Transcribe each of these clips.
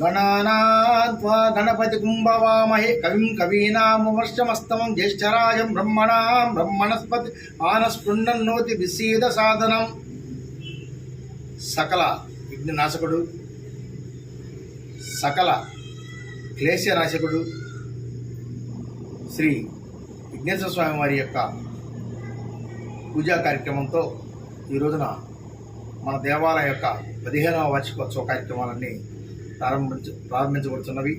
గణానాత్వా గణపతి కుంభవామహే కవిం కవీనామవర్షమస్తమం జ్యేష్ఠరాజం బ్రహ్మణాం బ్రహ్మణస్పతి ఆనస్పృండన్నోతి విసీద సాధనం సకల విఘ్ననాశకుడు సకల క్లేశనాశకుడు శ్రీ విఘ్నేశ్వర స్వామి వారి యొక్క పూజా కార్యక్రమంతో ఈ రోజున మన దేవాలయం యొక్క పదిహేనవ వార్షికోత్సవ కార్యక్రమాలన్నీ ప్రారంభించ ప్రారంభించబడుతున్నవి.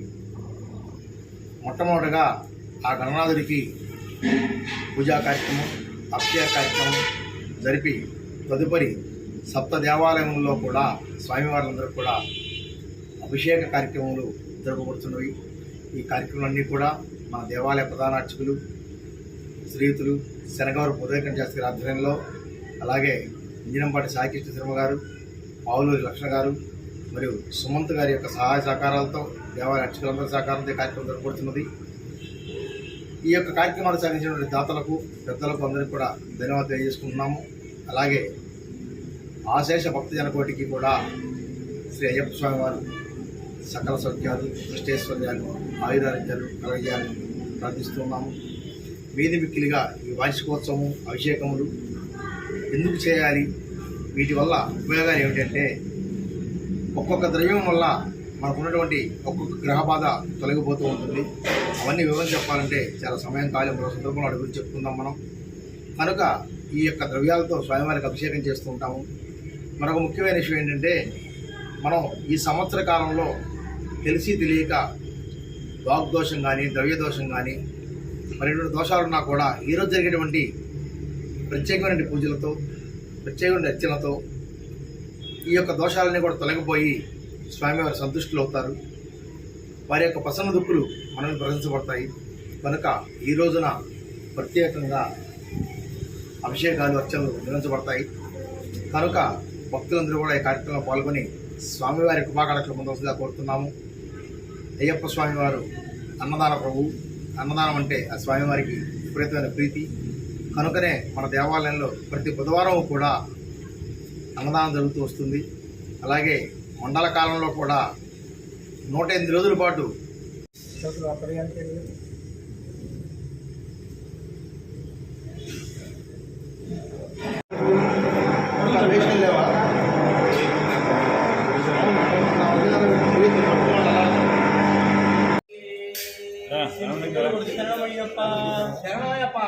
మొట్టమొదటిగా ఆ గణనాథుడికి పూజా కార్యక్రమం అక్షయ కార్యక్రమం జరిపి తదుపరి సప్త దేవాలయంలో కూడా స్వామివారులందరూ కూడా అభిషేక కార్యక్రమాలు జరపబడుతున్నవి ఈ కార్యక్రమాలన్నీ కూడా మన దేవాలయ ప్రధాన అర్చకులు శ్రీయుతులు శనగవరం ఉదయకం శాస్త్రి ఆధ్వర్యంలో అలాగే ఇంజనంపాటి సాయికృష్ణ శర్మ గారు పావులూరి లక్ష్మణ గారు మరియు సుమంత్ గారి యొక్క సహాయ సహకారాలతో దేవాలయ అర్చకులందరి సహకారంతో కార్యక్రమం జరపబడుతున్నది ఈ యొక్క కార్యక్రమాలు సాగించినటువంటి దాతలకు పెద్దలకు అందరికీ కూడా ధన్యవాదాలు తెలియజేసుకుంటున్నాము. అలాగే ఆశేష భక్తజన కోటికి కూడా శ్రీ అయ్యప్ప స్వామి వారు సకల సౌఖ్యాలు దృష్టేశ్వర్యాలు ఆయురారోగ్యాలు కలగజేయాలని ప్రార్థిస్తున్నాము. వీధి మిక్కిలిగా ఈ వార్షికోత్సవం అభిషేకములు ఎందుకు చేయాలి? వీటి వల్ల ఉపయోగాలు ఏమిటంటే ఒక్కొక్క ద్రవ్యం వల్ల మనకున్నటువంటి ఒక్కొక్క గ్రహ బాధ తొలగిపోతూ ఉంటుంది. అవన్నీ వివరం చెప్పాలంటే చాలా సమయం కాలం మరో సందర్భంలో వాటి గురించి చెప్పుకుందాం మనం. కనుక ఈ యొక్క ద్రవ్యాలతో స్వయంవారికి అభిషేకం చేస్తూ ఉంటాము. మరొక ముఖ్యమైన విషయం ఏంటంటే మనం ఈ సంవత్సర కాలంలో తెలిసి తెలియక వాగ్దోషం కానీ ద్రవ్యదోషం కానీ మరి దోషాలున్నా దోషాలు ఉన్నా కూడా ఈరోజు జరిగేటువంటి ప్రత్యేకమైన పూజలతో ప్రత్యేకమైన అర్చనతో ఈ యొక్క దోషాలన్నీ కూడా తొలగిపోయి స్వామివారి సంతుష్టులు అవుతారు. వారి యొక్క ప్రసన్న దుక్కులు మనల్ని ప్రశంసపడతాయి. కనుక ఈ రోజున ప్రత్యేకంగా అభిషేకాలు అర్చనలు నిర్వహించబడతాయి. కనుక భక్తులందరూ కూడా ఈ కార్యక్రమంలో పాల్గొని స్వామివారి కృపాకళకు ముందస్తుగా కోరుతున్నాము. అయ్యప్ప స్వామివారు అన్నదాన ప్రభు అన్నదానం అంటే ఆ స్వామివారికి విపరీతమైన ప్రీతి. కనుకనే మన దేవాలయంలో ప్రతి బుధవారం కూడా అన్నదానం జరుగుతూ వస్తుంది. అలాగే మండల కాలంలో కూడా నూట ఎనిమిది రోజుల పాటు ಶರಣಮಯ್ಯಪ್ಪ ಶರಣಮಯ್ಯಪ್ಪ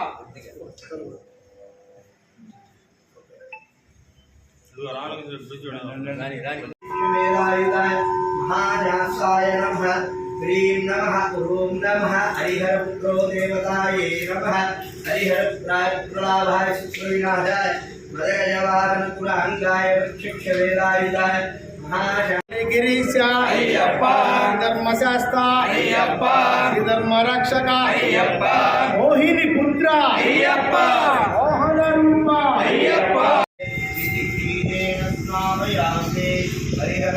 महान्यासाय नमः ह्रीं नमः ॐ नमः हरिहरपुत्रो देवतायै नमः हरिहरपुत्रायपुत्रलाभाय सुप्रविनाशाय मदगजवाहनकुलहङ्गाय महाशा ಗಿರೀಶ ಅಯ್ಯಪ್ಪ ಧರ್ಮಶಾಸ್ತ್ರ ಅಯ್ಯಪ್ಪ ಧರ್ಮರಕ್ಷಕ ಅಯ್ಯಪ್ಪ ಮೋಹಿನಿ ಪುತ್ರ ಅಯ್ಯಪ್ಪ ಮೋಹನ ರೂಪ ಅಯ್ಯಪ್ಪ ಹರಿಹರ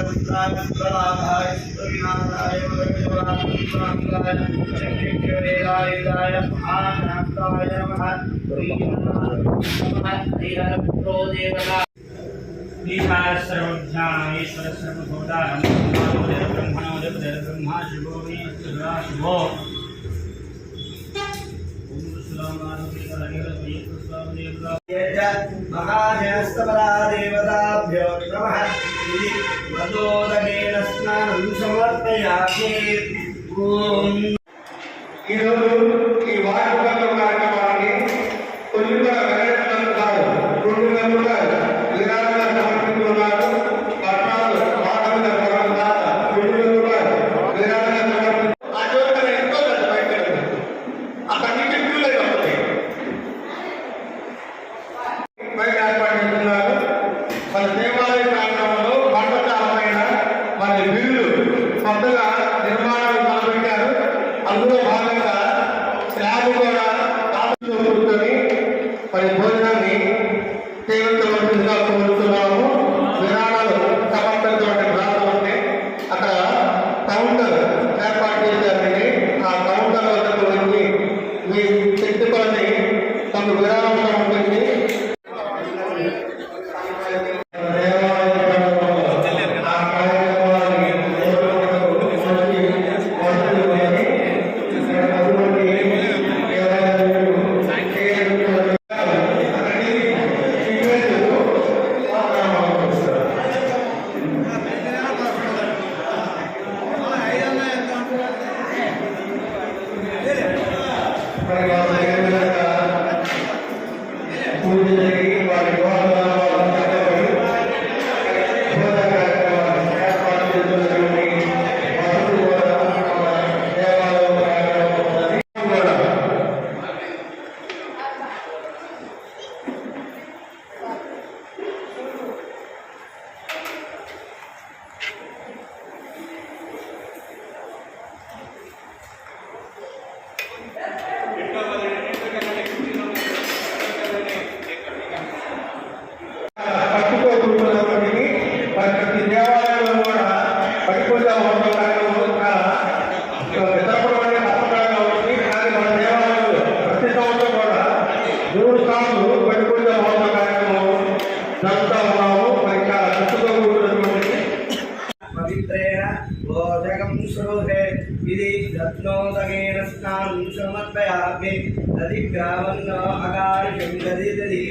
ईश्वर सर्वभूतारं ब्रह्मणोदिर्ब्रह्मा शिवो मे शिवा शिवो महाजस्तपरादेवताभ्यो नमः। मदोदनेन स्नानं समर्पयामि। ॐ చేయవలసిందిగా కోరుతున్నాము విరాళాలు पवित्रेण भोजकं श्रोहे इति रत्नोदकेन स्नानं समर्पयामि दधिग्रामन्न अकारिकं दधि दधि